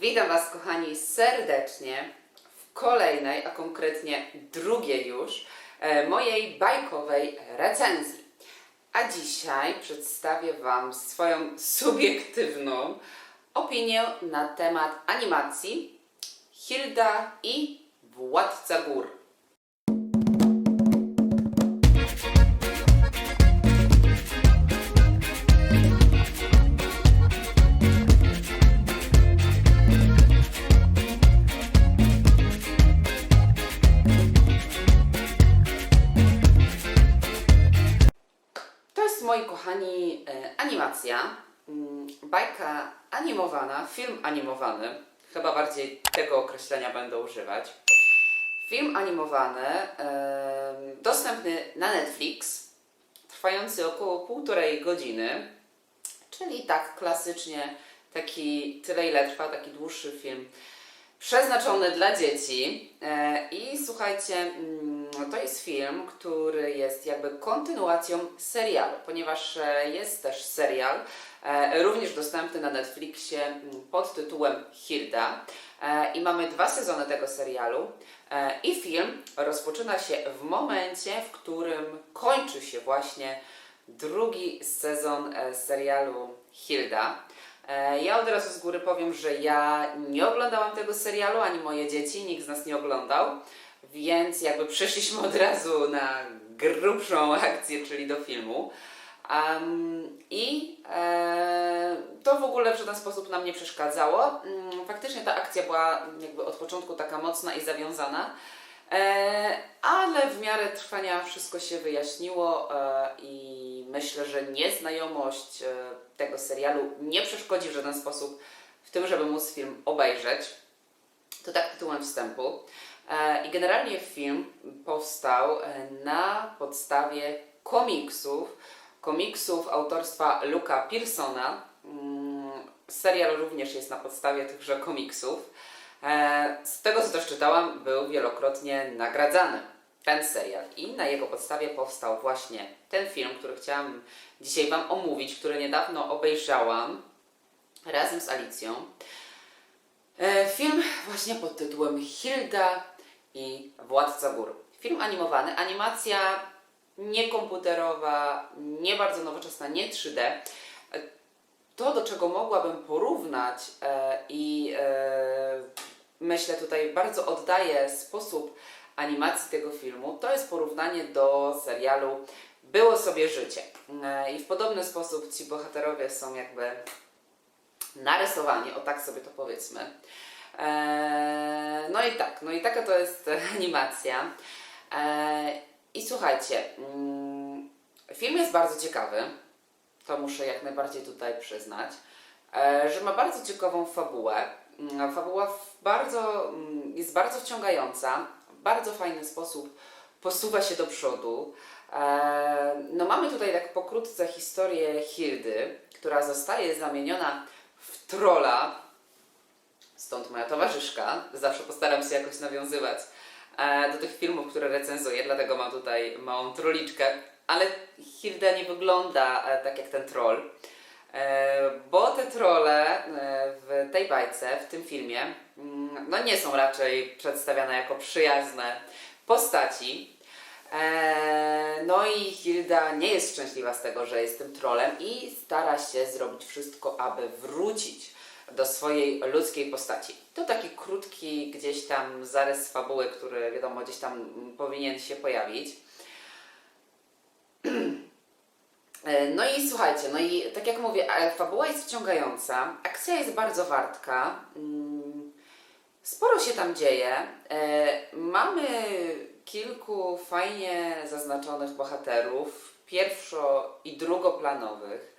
Witam Was, kochani, serdecznie w kolejnej, a konkretnie drugiej już, e, mojej bajkowej recenzji. A dzisiaj przedstawię Wam swoją subiektywną opinię na temat animacji Hilda i Władca Gór. Kochani, e, animacja, mm, bajka animowana, film animowany. Chyba bardziej tego określenia będę używać. Film animowany, dostępny na Netflix, trwający około półtorej godziny, czyli tak klasycznie taki tyle ile trwa taki dłuższy film przeznaczony dla dzieci. E, I słuchajcie, mm, to jest film, który jest jakby kontynuacją serialu, ponieważ e, jest też serial, e, również dostępny na Netflixie mm, pod tytułem Hilda. E, I mamy dwa sezony tego serialu. I film rozpoczyna się w momencie, w którym kończy się właśnie drugi sezon serialu Hilda. Ja od razu z góry powiem, że ja nie oglądałam tego serialu, ani moje dzieci, nikt z nas nie oglądał, więc jakby przeszliśmy od razu na grubszą akcję, czyli do filmu. Am, I e, to w ogóle w żaden sposób nam nie przeszkadzało. Mm, Faktycznie ta akcja była jakby od początku taka mocna i zawiązana. E, ale w miarę trwania wszystko się wyjaśniło e, i myślę, że nieznajomość e, tego serialu nie przeszkodzi w żaden sposób w tym, żeby móc film obejrzeć. To tak tytułem wstępu. E, I generalnie film powstał e, na podstawie komiksów, komiksów autorstwa Luka Pearsona. Mm, Serial również jest na podstawie tychże komiksów. E, Z tego co też czytałam, był wielokrotnie nagradzany ten serial i na jego podstawie powstał właśnie ten film, który chciałam dzisiaj Wam omówić, który niedawno obejrzałam razem z Alicją. Film właśnie pod tytułem Hilda i Władca Gór. Film animowany, animacja niekomputerowa, nie bardzo nowoczesna, nie 3D. E, To, do czego mogłabym porównać e, i e, myślę tutaj bardzo oddaje sposób animacji tego filmu, to jest porównanie do serialu Było sobie życie. E, I w podobny sposób ci bohaterowie są jakby narysowani, o tak sobie to powiedzmy. Eee, no i tak, no i taka to jest animacja. Eee, I słuchajcie, mm, film jest bardzo ciekawy, to muszę jak najbardziej tutaj przyznać, e, że ma bardzo ciekawą fabułę. Mm, Fabuła bardzo, mm, jest bardzo wciągająca, w bardzo fajny sposób posuwa się do przodu. No mamy tutaj tak pokrótce historię Hildy, która zostaje zamieniona w trola, stąd moja towarzyszka. Zawsze postaram się jakoś nawiązywać e, do tych filmów, które recenzuję, dlatego mam tutaj małą troliczkę. Ale Hilda nie wygląda e, tak jak ten troll, e, bo te trolle w tej bajce, w tym filmie, mm, no nie są raczej przedstawiane jako przyjazne postaci. No i Hilda nie jest szczęśliwa z tego, że jest tym trolem i stara się zrobić wszystko, aby wrócić do swojej ludzkiej postaci. To taki krótki gdzieś tam zarys fabuły, który wiadomo gdzieś tam powinien się pojawić. No i słuchajcie, no i tak jak mówię, e, fabuła jest wciągająca, akcja jest bardzo wartka, mm, sporo się tam dzieje. E, Mamy kilku fajnie zaznaczonych bohaterów, pierwszo- i drugoplanowych.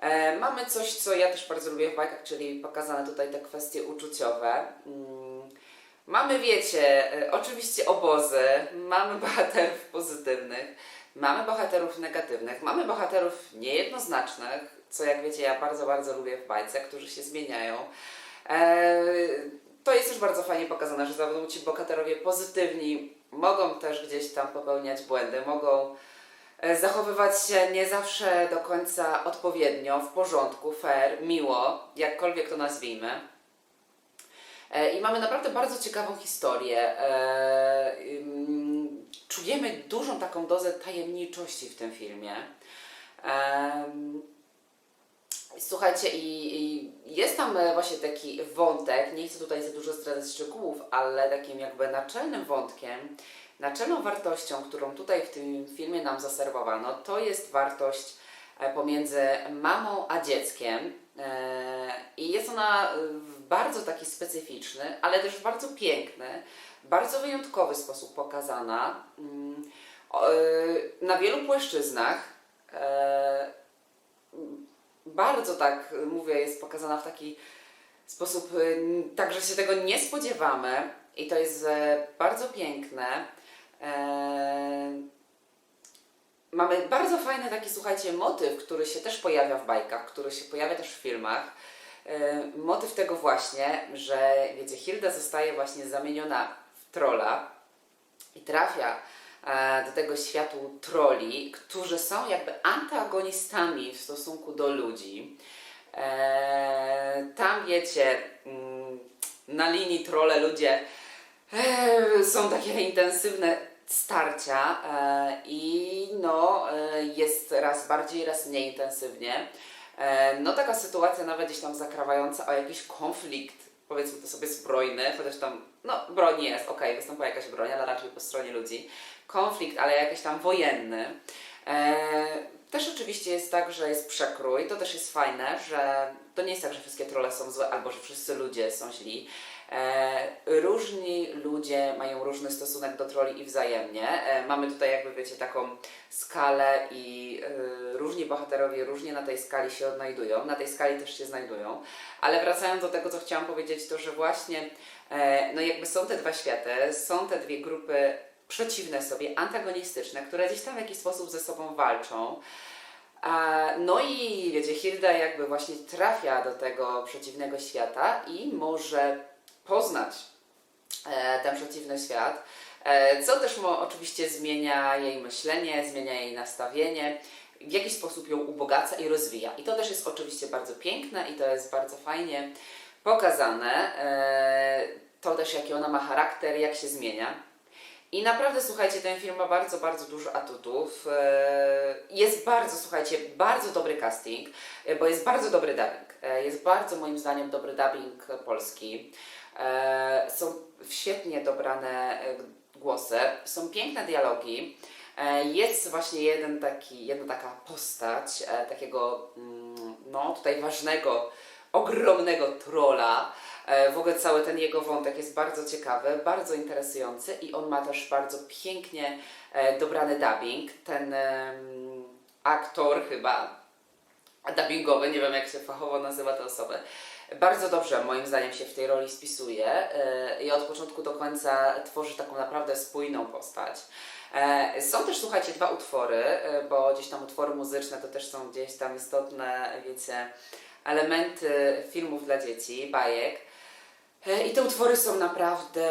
E, Mamy coś, co ja też bardzo lubię w bajkach, czyli pokazane tutaj te kwestie uczuciowe. Mm, Mamy, wiecie, e, oczywiście obozy, mamy bohaterów pozytywnych, mamy bohaterów negatywnych, mamy bohaterów niejednoznacznych, co jak wiecie, ja bardzo, bardzo lubię w bajce, którzy się zmieniają. E, to jest już bardzo fajnie pokazane, że zawodą ci bohaterowie pozytywni mogą też gdzieś tam popełniać błędy, mogą zachowywać się nie zawsze do końca odpowiednio, w porządku, fair, miło, jakkolwiek to nazwijmy. E, I mamy naprawdę bardzo ciekawą historię. E, Czujemy dużą taką dozę tajemniczości w tym filmie. Słuchajcie, i, jest tam e, właśnie taki wątek, nie chcę tutaj za dużo zdradzać szczegółów, ale takim jakby naczelnym wątkiem, naczelną wartością, którą tutaj w tym filmie nam zaserwowano, to jest wartość e, pomiędzy mamą a dzieckiem. E, I jest ona e, w bardzo taki specyficzny, ale też bardzo piękny, bardzo wyjątkowy sposób pokazana. Mm, e, Na wielu płaszczyznach. E, bardzo tak mówię, jest pokazana w taki sposób, tak że się tego nie spodziewamy i to jest e, bardzo piękne. E, Mamy bardzo fajny taki, słuchajcie, motyw, który się też pojawia w bajkach, który się pojawia też w filmach. E, Motyw tego właśnie, że wiecie, Hilda zostaje właśnie zamieniona w trola i trafia e, do tego światu troli, którzy są jakby antagonistami w stosunku do ludzi. Tam wiecie, mm, na linii trole ludzie są takie intensywne starcia e, i no e, jest raz bardziej, raz mniej intensywnie. E, no taka sytuacja nawet gdzieś tam zakrawająca o jakiś konflikt, powiedzmy to sobie zbrojny, chociaż tam, no broń jest, okej, występuje jakaś broń, ale raczej po stronie ludzi. Konflikt, ale jakiś tam wojenny. Też oczywiście jest tak, że jest przekrój, to też jest fajne, że to nie jest tak, że wszystkie trolle są złe, albo że wszyscy ludzie są źli. E, różni ludzie mają różny stosunek do troli i wzajemnie. E, mamy tutaj jakby wiecie taką skalę i e, różni bohaterowie różnie na tej skali się odnajdują, na tej skali też się znajdują. Ale wracając do tego, co chciałam powiedzieć, to że właśnie no jakby są te dwa światy, są te dwie grupy przeciwne sobie, antagonistyczne, które gdzieś tam w jakiś sposób ze sobą walczą. No i wiecie, Hilda jakby właśnie trafia do tego przeciwnego świata i może poznać e, ten przeciwny świat, e, co też mo, oczywiście zmienia jej myślenie, zmienia jej nastawienie, w jakiś sposób ją ubogaca i rozwija. I to też jest oczywiście bardzo piękne i to jest bardzo fajnie pokazane. E, to też jaki ona ma charakter, jak się zmienia. I naprawdę, słuchajcie, ten film ma bardzo, bardzo dużo atutów. Jest bardzo, słuchajcie, bardzo dobry casting, bo jest bardzo dobry dubbing. Jest bardzo, moim zdaniem, dobry dubbing polski. E, Są świetnie dobrane e, głosy, są piękne dialogi. E, Jest właśnie jeden taki, jedna taka postać, takiego, mm, no tutaj ważnego, ogromnego trola. W ogóle cały ten jego wątek jest bardzo ciekawy, bardzo interesujący i on ma też bardzo pięknie dobrany dubbing. Ten aktor chyba, dubbingowy, nie wiem jak się fachowo nazywa tę osobę, bardzo dobrze moim zdaniem się w tej roli spisuje e, i od początku do końca tworzy taką naprawdę spójną postać. E, Są też, słuchajcie, dwa utwory, e, bo gdzieś tam utwory muzyczne to też są gdzieś tam istotne, wiecie, elementy filmów dla dzieci, bajek. I te utwory są naprawdę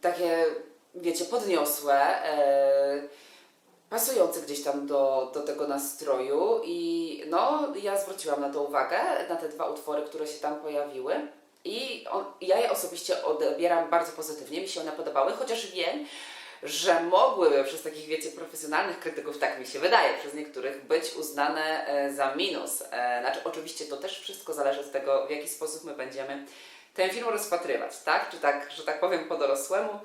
takie, wiecie, podniosłe, gdzieś tam do, do tego nastroju. I no, ja zwróciłam na to uwagę, na te dwa utwory, które się tam pojawiły. I on, ja je osobiście odbieram bardzo pozytywnie, mi się one podobały, chociaż wiem, że mogłyby przez takich, wiecie, profesjonalnych krytyków, tak mi się wydaje, przez niektórych być uznane e, za minus. E, znaczy, oczywiście to też wszystko zależy od tego, w jaki sposób my będziemy ten film rozpatrywać, tak? Czy tak, że tak powiem, po dorosłemu,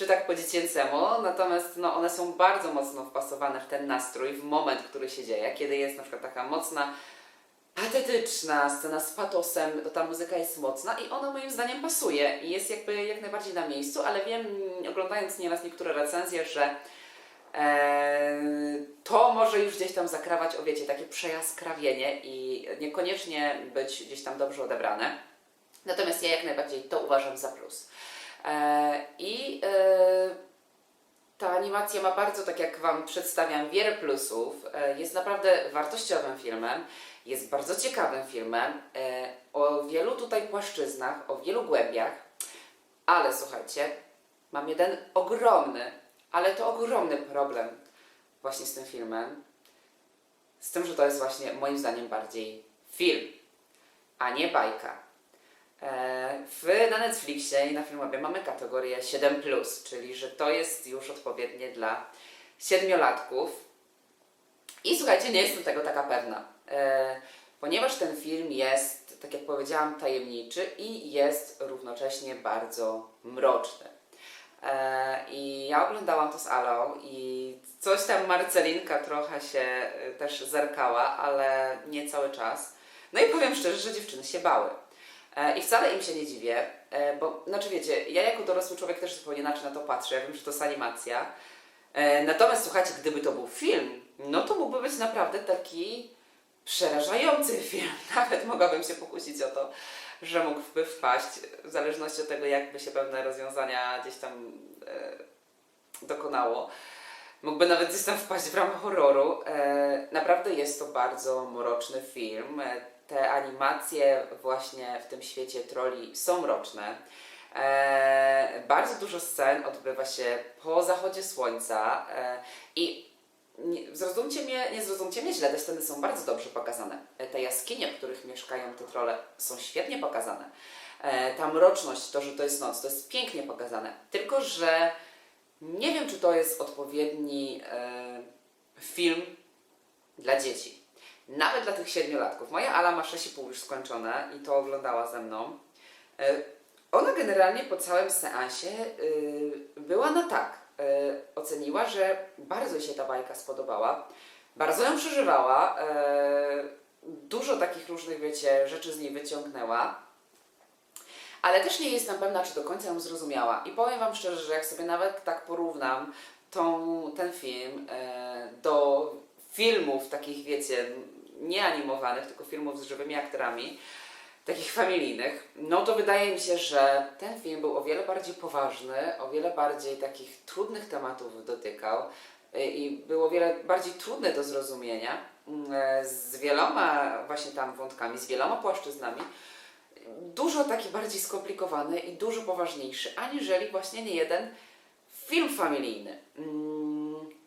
czy tak po dziecięcemu. Natomiast no, one są bardzo mocno wpasowane w ten nastrój, w moment, który się dzieje, kiedy jest na przykład taka mocna patetyczna scena z patosem, to ta muzyka jest mocna i ona moim zdaniem pasuje i jest jakby jak najbardziej na miejscu, ale wiem, oglądając nieraz niektóre recenzje, że e, to może już gdzieś tam zakrawać, o wiecie, takie przejaskrawienie i niekoniecznie być gdzieś tam dobrze odebrane. Natomiast ja jak najbardziej to uważam za plus. E, I e, ta animacja ma bardzo, tak jak Wam przedstawiam, wiele plusów. E, Jest naprawdę wartościowym filmem, jest bardzo ciekawym filmem, o wielu tutaj płaszczyznach, o wielu głębiach, ale słuchajcie, mam jeden ogromny, ale to ogromny problem właśnie z tym filmem. Z tym, że to jest właśnie moim zdaniem bardziej film, a nie bajka. E, w, na Netflixie i na Filmwebie mamy kategorię 7+, czyli że to jest już odpowiednie dla siedmiolatków. I słuchajcie, nie jestem tego taka pewna, e, ponieważ ten film jest, tak jak powiedziałam, tajemniczy i jest równocześnie bardzo mroczny. E, I ja oglądałam to z Alą i coś tam Marcelinka trochę się też zerkała, ale nie cały czas. No i powiem szczerze, że dziewczyny się bały. E, I wcale im się nie dziwię, e, bo znaczy wiecie, ja jako dorosły człowiek też zupełnie inaczej na to patrzę. Ja wiem, że to jest animacja. E, Natomiast słuchajcie, gdyby to był film, no to mógłby być naprawdę taki przerażający film. Nawet mogłabym się pokusić o to, że mógłby wpaść, w zależności od tego, jakby się pewne rozwiązania gdzieś tam e, dokonało. Mógłby nawet gdzieś tam wpaść w ramach horroru. E, naprawdę jest to bardzo mroczny film. E, te animacje właśnie w tym świecie troli są mroczne. E, bardzo dużo scen odbywa się po zachodzie słońca e, i nie, zrozumcie mnie, nie zrozumcie mnie źle, te sceny są bardzo dobrze pokazane. E, Te jaskinie, w których mieszkają te trole są świetnie pokazane. E, ta mroczność, to, że to jest noc, to jest pięknie pokazane. Tylko, że nie wiem, czy to jest odpowiedni e, film dla dzieci. Nawet dla tych siedmiolatków. Moja Ala ma 6,5 już skończone i to oglądała ze mną. E, ona generalnie po całym seansie y, była na tak. Y, oceniła, że bardzo się ta bajka spodobała. Bardzo ją przeżywała. dużo takich różnych, wiecie, rzeczy z niej wyciągnęła. Ale też nie jestem pewna, czy do końca ją zrozumiała. I powiem Wam szczerze, że jak sobie nawet tak porównam tą, ten film e, do filmów takich, wiecie, nie animowanych, tylko filmów z żywymi aktorami, takich familijnych, no to wydaje mi się, że ten film był o wiele bardziej poważny, o wiele bardziej takich trudnych tematów dotykał y, i był o wiele bardziej trudny do zrozumienia, mm, e, z wieloma właśnie tam wątkami, z wieloma płaszczyznami, dużo taki bardziej skomplikowany i dużo poważniejszy, aniżeli właśnie nie jeden film familijny.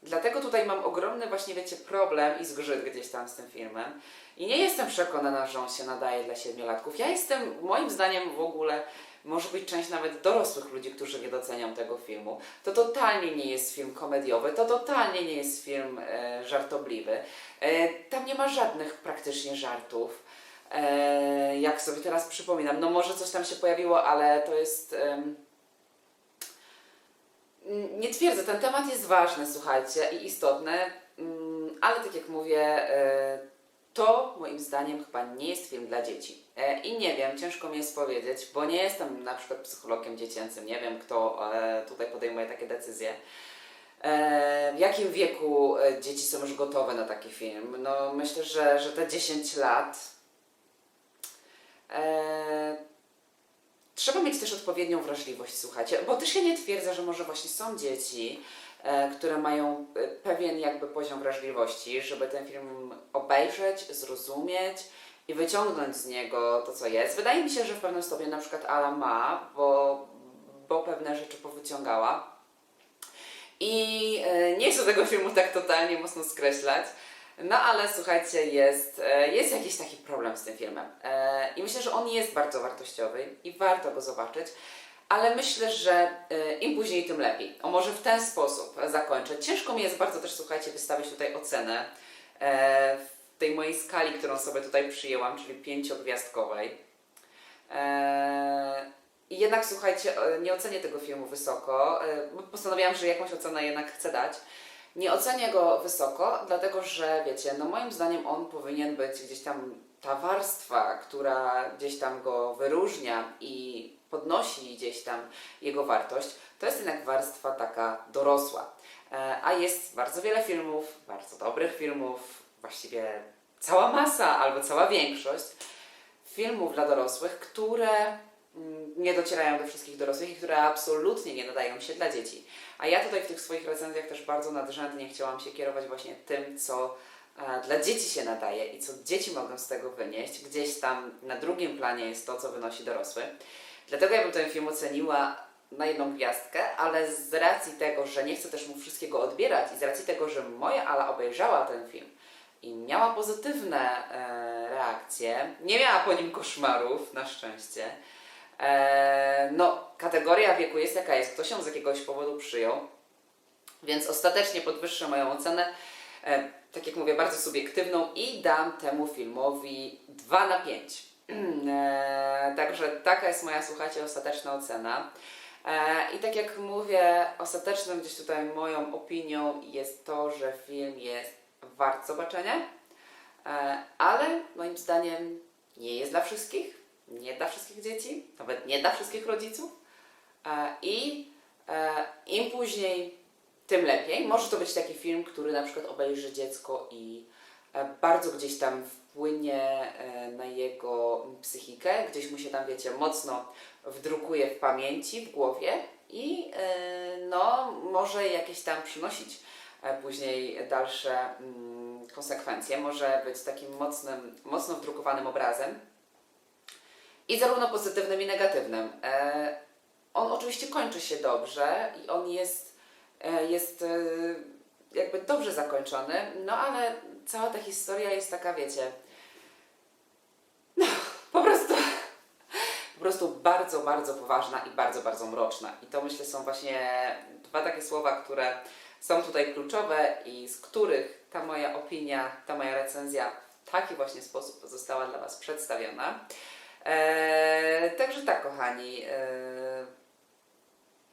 Dlatego tutaj mam ogromny właśnie, wiecie, problem i zgrzyt gdzieś tam z tym filmem. I nie jestem przekonana, że on się nadaje dla siedmiolatków. Ja jestem, moim zdaniem w ogóle, może być część nawet dorosłych ludzi, którzy nie docenią tego filmu. To totalnie nie jest film komediowy, to totalnie nie jest film e, żartobliwy. E, tam nie ma żadnych praktycznie żartów. E, jak sobie teraz przypominam, no może coś tam się pojawiło, ale to jest... Mm, Nie twierdzę, ten temat jest ważny, słuchajcie, i istotny, mm, ale tak jak mówię, e, to moim zdaniem chyba nie jest film dla dzieci. E, I nie wiem, ciężko mi jest powiedzieć, bo nie jestem na przykład psychologiem dziecięcym, nie wiem kto e, tutaj podejmuje takie decyzje. W jakim wieku dzieci są już gotowe na taki film? No myślę, że, że te 10 lat Trzeba mieć też odpowiednią wrażliwość, słuchajcie, bo też ja nie twierdzę, że może właśnie są dzieci, e, które mają e, pewien jakby poziom wrażliwości, żeby ten film obejrzeć, zrozumieć i wyciągnąć z niego to, co jest. Wydaje mi się, że w pewnym stopniu na przykład Ala ma, bo, bo pewne rzeczy powyciągała. I e, nie chcę tego filmu tak totalnie mocno skreślać, no ale słuchajcie, jest, e, jest jakiś taki problem z tym filmem. E, I myślę, że on jest bardzo wartościowy i warto go zobaczyć. Ale myślę, że e, im później, tym lepiej. O może w ten sposób zakończę. Ciężko mi jest bardzo też, słuchajcie, wystawić tutaj ocenę w tej mojej skali, którą sobie tutaj przyjęłam, czyli pięciogwiazdkowej. I jednak, słuchajcie, nie ocenię tego filmu wysoko, postanowiłam, że jakąś ocenę jednak chcę dać. Nie ocenię go wysoko, dlatego że wiecie, no moim zdaniem on powinien być gdzieś tam ta warstwa, która gdzieś tam go wyróżnia i podnosi gdzieś tam jego wartość, to jest jednak warstwa taka dorosła. E, A jest bardzo wiele filmów, bardzo dobrych filmów, właściwie cała masa albo cała większość filmów dla dorosłych, które nie docierają do wszystkich dorosłych i które absolutnie nie nadają się dla dzieci. A ja tutaj w tych swoich recenzjach też bardzo nadrzędnie chciałam się kierować właśnie tym, co e, dla dzieci się nadaje i co dzieci mogą z tego wynieść. Gdzieś tam na drugim planie jest to, co wynosi dorosły. Dlatego ja bym ten film oceniła na jedną gwiazdkę, ale z racji tego, że nie chcę też mu wszystkiego odbierać i z racji tego, że moja Ala obejrzała ten film i miała pozytywne e, reakcje, nie miała po nim koszmarów, na szczęście, E, no, kategoria wieku jest jaka jest. Ktoś ją z jakiegoś powodu przyjął, więc ostatecznie podwyższę moją ocenę. E, tak jak mówię, bardzo subiektywną i dam temu filmowi 2 na 5. E, także taka jest moja, słuchajcie, ostateczna ocena. E, I tak jak mówię, ostateczną gdzieś tutaj moją opinią jest to, że film jest wart zobaczenia, ale moim zdaniem nie jest dla wszystkich, nie dla wszystkich dzieci, nawet nie dla wszystkich rodziców. E, I e, im później, tym lepiej. Może to być taki film, który na przykład obejrzy dziecko i e, bardzo gdzieś tam wpłynie na jego psychikę, gdzieś mu się tam, wiecie, mocno wdrukuje w pamięci, w głowie i no, może jakieś tam przynosić później dalsze mm, konsekwencje. Może być takim mocnym, mocno wdrukowanym obrazem. I zarówno pozytywnym i negatywnym. E, on oczywiście kończy się dobrze i on jest, e, jest e, jakby dobrze zakończony, no ale cała ta historia jest taka, wiecie, no po prostu, po prostu bardzo, bardzo poważna i bardzo, bardzo mroczna. I to myślę są właśnie dwa takie słowa, które są tutaj kluczowe i z których ta moja opinia, ta moja recenzja w taki właśnie sposób została dla Was przedstawiona. Eee, także tak, kochani, eee,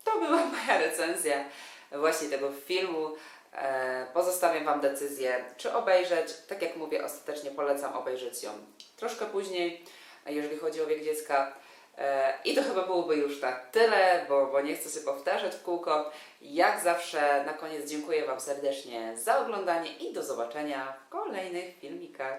to była moja recenzja właśnie tego filmu. Eee, pozostawiam Wam decyzję, czy obejrzeć. Tak jak mówię, ostatecznie polecam obejrzeć ją troszkę później, jeżeli chodzi o wiek dziecka. I to chyba byłoby już na tyle, bo, bo nie chcę się powtarzać w kółko. Jak zawsze na koniec dziękuję Wam serdecznie za oglądanie i do zobaczenia w kolejnych filmikach.